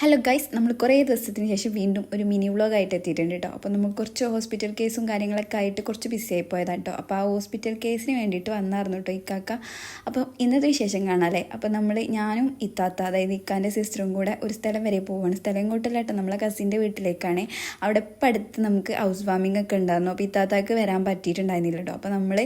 Hello guys നമ്മൾ കുറേ ദിവസത്തിന് ശേഷം വീണ്ടും ഒരു മിനി വ്ളോഗായിട്ട് എത്തിയിട്ടുണ്ട് കേട്ടോ അപ്പോൾ നമുക്ക് കുറച്ച് ഹോസ്പിറ്റൽ കേസും കാര്യങ്ങളൊക്കെ ആയിട്ട് കുറച്ച് ബിസി ആയി പോയതാണ് കേട്ടോ അപ്പോൾ ആ ഹോസ്പിറ്റൽ കേസിന് വേണ്ടിയിട്ട് വന്നായിരുന്നു കേട്ടോ ഇക്കാക്ക അപ്പോൾ ഇന്നത്തെ വിശേഷം കാണാമല്ലേ അപ്പോൾ നമ്മൾ ഞാനും ഇത്താത്ത അതായത് ഇക്കാന്റെ സിസ്റ്ററും കൂടെ ഒരു സ്ഥലം വരെ പോവുകയാണ് സ്ഥലം ഇങ്ങോട്ടല്ല കേട്ടോ നമ്മളെ കസിന്റെ വീട്ടിലേക്കാണ്. അവിടെ ഇപ്പം അടുത്ത് നമുക്ക് ഹൗസ് വാമിംഗ് ഒക്കെ ഉണ്ടായിരുന്നു. അപ്പോൾ ഇത്താത്താക്ക് വരാൻ പറ്റിയിട്ടുണ്ടായിരുന്നില്ല കേട്ടോ അപ്പോൾ നമ്മൾ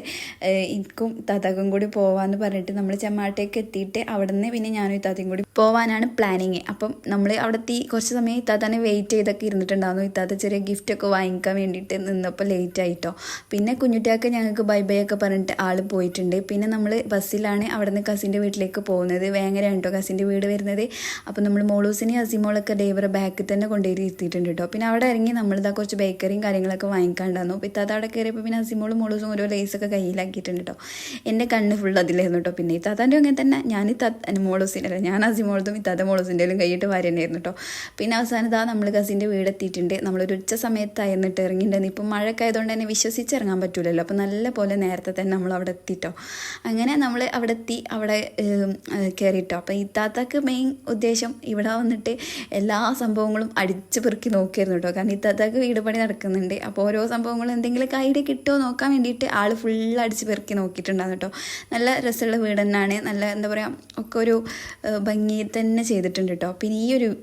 എനിക്കും ഇത്താത്താക്കും കൂടി പോവാമെന്ന് പറഞ്ഞിട്ട് നമ്മൾ ചെമ്മാട്ടേക്ക് എത്തിയിട്ട് അവിടെ നിന്ന് പിന്നെ ഞാനും ഇത്താത്തയും കൂടി പോവാനാണ് പ്ലാനിങ് അപ്പം നമ്മൾ അവിടെ എത്തി കുറച്ച് സമയം ഇത്താത്തന്നെ വെയിറ്റ് ചെയ്തൊക്കെ ഇരുന്നിട്ടുണ്ടായിരുന്നു. ഇത്താത്ത ചെറിയ ഗിഫ്റ്റൊക്കെ വാങ്ങിക്കാൻ വേണ്ടിയിട്ട് നിന്നപ്പോൾ ലേറ്റ് ആയിട്ടോ. പിന്നെ കുഞ്ഞുട്ടിയൊക്കെ ഞങ്ങൾക്ക് ബൈ ബൈ ഒക്കെ പറഞ്ഞിട്ട് ആൾ പോയിട്ടുണ്ട്. പിന്നെ നമ്മൾ ബസ്സിലാണ് അവിടെ നിന്ന് കസിന്റെ വീട്ടിലേക്ക് പോകുന്നത്. വേങ്ങര കേട്ടോ കസിന്റെ വീട് വരുന്നത്? അപ്പോൾ നമ്മൾ മോളൂസിനെയും അസിമോളൊക്കെ ഡ്രൈവറെ ബാക്കിൽ തന്നെ കൊണ്ടുപോയി ഇരുത്തിയിട്ടുണ്ട് കേട്ടോ. പിന്നെ അവിടെ ഇറങ്ങി നമ്മളിതാ കുറച്ച് ബേക്കറിയും കാര്യങ്ങളൊക്കെ വാങ്ങിക്കാണ്ടായിരുന്നു അപ്പോൾ ഇത്താത്ത അവിടെ കയറിയപ്പോൾ പിന്നെ അസിമോളും മോളൂസും ഓരോ ലേസൊക്കെ കയ്യിലാക്കിയിട്ടുണ്ട് കേട്ടോ. എന്റെ കണ്ണ് ഫുൾ അതിലായിരുന്നു കേട്ടോ. പിന്നെ ഇത്താത്താന്റെ അങ്ങനെ തന്നെ. ഞാൻ ഇത്താത്ത മോളൂസിനല്ല ഞാൻ അസിമോളതും ഇത്താത്ത മോളൂസിന്റെ കൈയിട്ട് വാരി തന്നെയായിരുന്നു കേട്ടോ പിന്നെ അവസാനം ഇതാ നമ്മൾ കസിന്റെ വീടെത്തിയിട്ടുണ്ട്. നമ്മളൊരു ഉച്ച സമയത്തായിരുന്നിട്ട് ഇറങ്ങിയിട്ടുണ്ടായിരുന്നു ഇപ്പം മഴയൊക്കെ ആയതുകൊണ്ട് തന്നെ വിശ്വസിച്ചിറങ്ങാൻ പറ്റില്ലല്ലോ അപ്പം നല്ല പോലെ നേരത്തെ തന്നെ നമ്മൾ അവിടെ എത്തിയിട്ടോ അങ്ങനെ നമ്മൾ അവിടെ എത്തി അവിടെ കയറിയിട്ടോ അപ്പോൾ ഇത്താത്തക്ക് മെയിൻ ഉദ്ദേശം ഇവിടെ വന്നിട്ട് എല്ലാ സംഭവങ്ങളും അടിച്ചു പെറുക്കി നോക്കിയായിരുന്നു കേട്ടോ കാരണം ഇത്താത്തക്ക് വീട് പണി നടക്കുന്നുണ്ട്. അപ്പോൾ ഓരോ സംഭവങ്ങളും എന്തെങ്കിലും ഐഡിയ കിട്ടുമോ നോക്കാൻ വേണ്ടിയിട്ട് ആൾ ഫുൾ അടിച്ച് പെറുക്കി നോക്കിയിട്ടുണ്ടായിരുന്നു കേട്ടോ നല്ല രസമുള്ള വീട് തന്നെയാണ് നല്ല എന്താ പറയുക ഒക്കെ ഒരു ഭംഗി തന്നെ ചെയ്തിട്ടുണ്ട് കേട്ടോ പിന്നെ ഈ ഒരു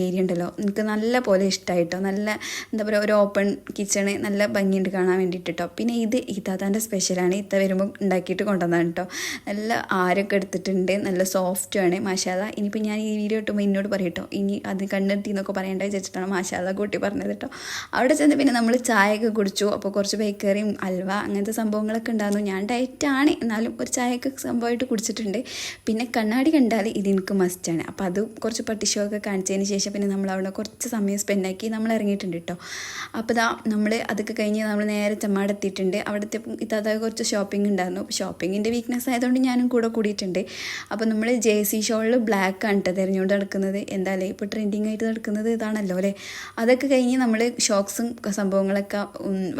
ഏരിയ ഉണ്ടല്ലോ. എനിക്ക് നല്ല പോലെ ഇഷ്ടമായിട്ടോ നല്ല എന്താ പറയുക ഒരു ഓപ്പൺ കിച്ചണ് നല്ല ഭംഗിയുണ്ട് കാണാൻ വേണ്ടിയിട്ട് പിന്നെ ഇത് ഇതാതാന്റെ സ്പെഷ്യലാണ് ഇത്ത വരുമ്പോൾ ഉണ്ടാക്കിയിട്ട് കൊണ്ടുവന്നതാണ് കേട്ടോ നല്ല ആരൊക്കെ എടുത്തിട്ടുണ്ട്. നല്ല സോഫ്റ്റ് സോഫ്റ്റുമാണ് മാഷാല ഇനിയിപ്പോൾ ഞാൻ ഈ വീഡിയോ കിട്ടുമ്പോൾ എന്നോട് പറയട്ടോ. ഇനി അത് കണ്ണെത്തി എന്നൊക്കെ പറയേണ്ട വെച്ചിട്ടാണ് മാഷാല കൂട്ടി പറഞ്ഞത് കേട്ടോ അവിടെ ചെന്ന് പിന്നെ നമ്മൾ ചായയൊക്കെ കുടിച്ചു. അപ്പോൾ കുറച്ച് ബേക്കറിയും അൽവ അങ്ങനത്തെ സംഭവങ്ങളൊക്കെ ഉണ്ടായിരുന്നു ഞാൻ ഡയറ്റാണ് എന്നാലും ഒരു ചായയൊക്കെ സംഭവമായിട്ട് കുടിച്ചിട്ടുണ്ട്. പിന്നെ കണ്ണാടി കണ്ടാൽ ഇത് എനിക്ക് മസ്റ്റാണ് അപ്പോൾ അത് കുറച്ച് പട്ടിഷോ ഒക്കെ കാണിച്ചതിന് ശേഷം പിന്നെ നമ്മൾ അവിടെ കുറച്ച് സമയം സ്പെൻഡാക്കി നമ്മൾ ഇറങ്ങിയിട്ടുണ്ട് കേട്ടോ അപ്പോൾ ഇതാ നമ്മൾ അതൊക്കെ കഴിഞ്ഞ് നമ്മൾ നേരെ ചെമ്മാട് എത്തിയിട്ടുണ്ട്. അവിടുത്തെ ഇതാ കുറച്ച് ഷോപ്പിംഗ് ഉണ്ടായിരുന്നു. ഷോപ്പിങ്ങിന്റെ വീക്ക്നെസ് ആയതുകൊണ്ട് ഞാനും കൂടെ കൂടിയിട്ടുണ്ട്. അപ്പോൾ നമ്മൾ ജെ സി ഷോളിൽ ബ്ലാക്ക് ആണ് കേട്ടോ തിരഞ്ഞുകൊണ്ട് നടക്കുന്നത്. എന്തായാലും ഇപ്പോൾ ട്രെൻഡിങ് ആയിട്ട് നടക്കുന്നത് ഇതാണല്ലോ അല്ലേ? അതൊക്കെ കഴിഞ്ഞ് നമ്മൾ ഷോക്സും സംഭവങ്ങളൊക്കെ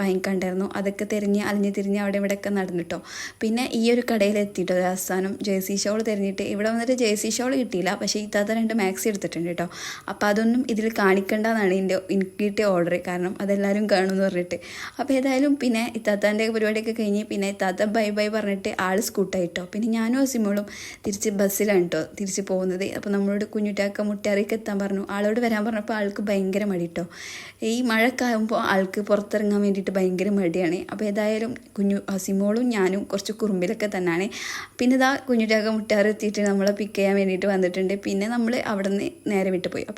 വാങ്ങിക്കാണ്ടായിരുന്നു. അതൊക്കെ തിരിഞ്ഞ് അലിഞ്ഞ് തിരിഞ്ഞ് അവിടെ ഇവിടെയൊക്കെ നടന്നിട്ടോ പിന്നെ ഈ ഒരു കടയിൽ എത്തിയിട്ടോ അവസാനം ജെ സി ഷോൾ തിരഞ്ഞിട്ട് ഇവിടെ വന്നിട്ട് ജെ സി ഷോൾ കിട്ടിയില്ല. പക്ഷേ ഇത്താത്ത രണ്ട് മാക്സി എടുത്തിട്ടുണ്ട് കേട്ടോ അപ്പോൾ അതൊന്നും ഇതിൽ കാണിക്കേണ്ടതാണ് എന്റെ എനിക്ക് കിട്ടിയ ഓർഡർ കാരണം അതെല്ലാവരും കാണുമെന്ന് പറഞ്ഞിട്ട്. അപ്പോൾ ഏതായാലും പിന്നെ ഇത്താത്താന്റെ പരിപാടിയൊക്കെ കഴിഞ്ഞ് പിന്നെ ഇത്താത്ത ബൈ ബൈ പറഞ്ഞിട്ട് ആൾ സ്കൂട്ടായിട്ടോ പിന്നെ ഞാനും അസിമോളും തിരിച്ച് ബസ്സിലാണ് കേട്ടോ തിരിച്ച് പോകുന്നത്. അപ്പോൾ നമ്മളോട് കുഞ്ഞുട്ടാക്ക മുട്ടിയറിക്ക് എത്താൻ പറഞ്ഞു. ആളോട് വരാൻ പറഞ്ഞപ്പോൾ ആൾക്ക് ഭയങ്കര മടി കേട്ടോ ഈ മഴക്കാകുമ്പോൾ ആൾക്ക് പുറത്തിറങ്ങാൻ വേണ്ടിയിട്ട് ഭയങ്കര മടിയാണ്. അപ്പോൾ ഏതായാലും കുഞ്ഞു അസിമോളും ഞാനും കുറച്ച് കുറുമ്പിലൊക്കെ തന്നെയാണ് പിന്നെ ഇതാ കുഞ്ഞുട്ടാക്ക മുട്ടാറെത്തിയിട്ട് നമ്മളെ പിക്ക് ചെയ്യാൻ വേണ്ടിയിട്ട് വന്നിട്ടുണ്ട്. പിന്നെ നമ്മൾ അവിടെ നിന്ന് നേരെ വിട്ട് പോയി അപ്പോൾ